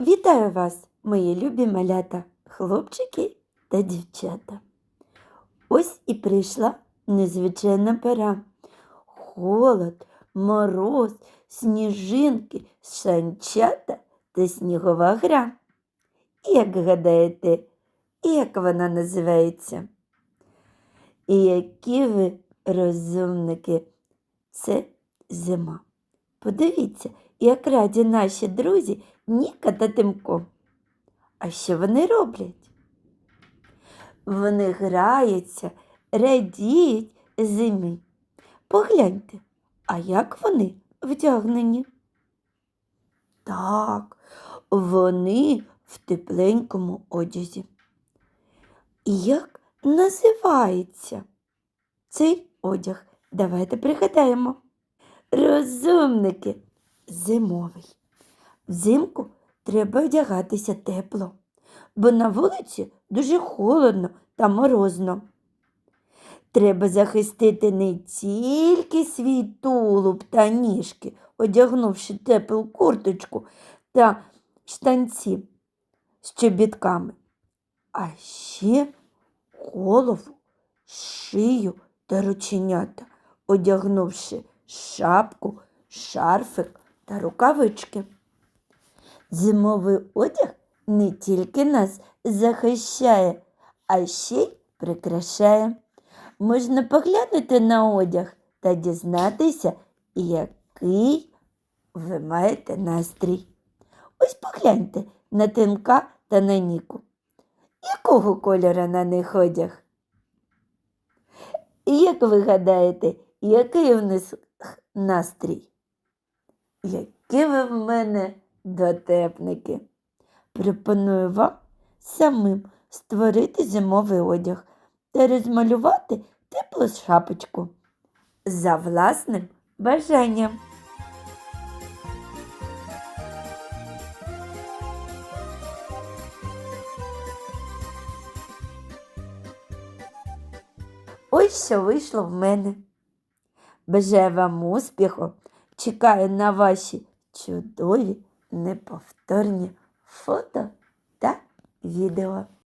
Вітаю вас, мої любі малята, хлопчики та дівчата. Ось і прийшла незвичайна пора. Холод, мороз, сніжинки, санчата та снігова гра. Як гадаєте, як вона називається? І які ви розумники? Це зима. Подивіться, як раді наші друзі Ніка та Тимко. А що вони роблять? Вони граються, радіють зимі. Погляньте, а як вони вдягнені? Так, вони в тепленькому одязі. І як називається цей одяг? Давайте пригадаємо. Розумники зимовий. Взимку треба одягатися тепло, бо на вулиці дуже холодно та морозно. Треба захистити не тільки свій тулуб та ніжки, одягнувши теплу курточку та штанці з чобітками, а ще голову, шию та рученята, одягнувши шапку, шарфик та рукавички. Зимовий одяг не тільки нас захищає, а ще й прикрашає. Можна поглянути на одяг та дізнатися, який ви маєте настрій. Ось погляньте на тинка та на ніку. Якого кольора на них одяг? Як ви гадаєте, який у них настрій? Які ви в мене дотепники? Пропоную вам самим створити зимовий одяг та розмалювати теплу шапочку за власним бажанням. Ось що вийшло в мене. Бажаю вам успіху. Чекаю на ваші чудові, неповторні фото та відео.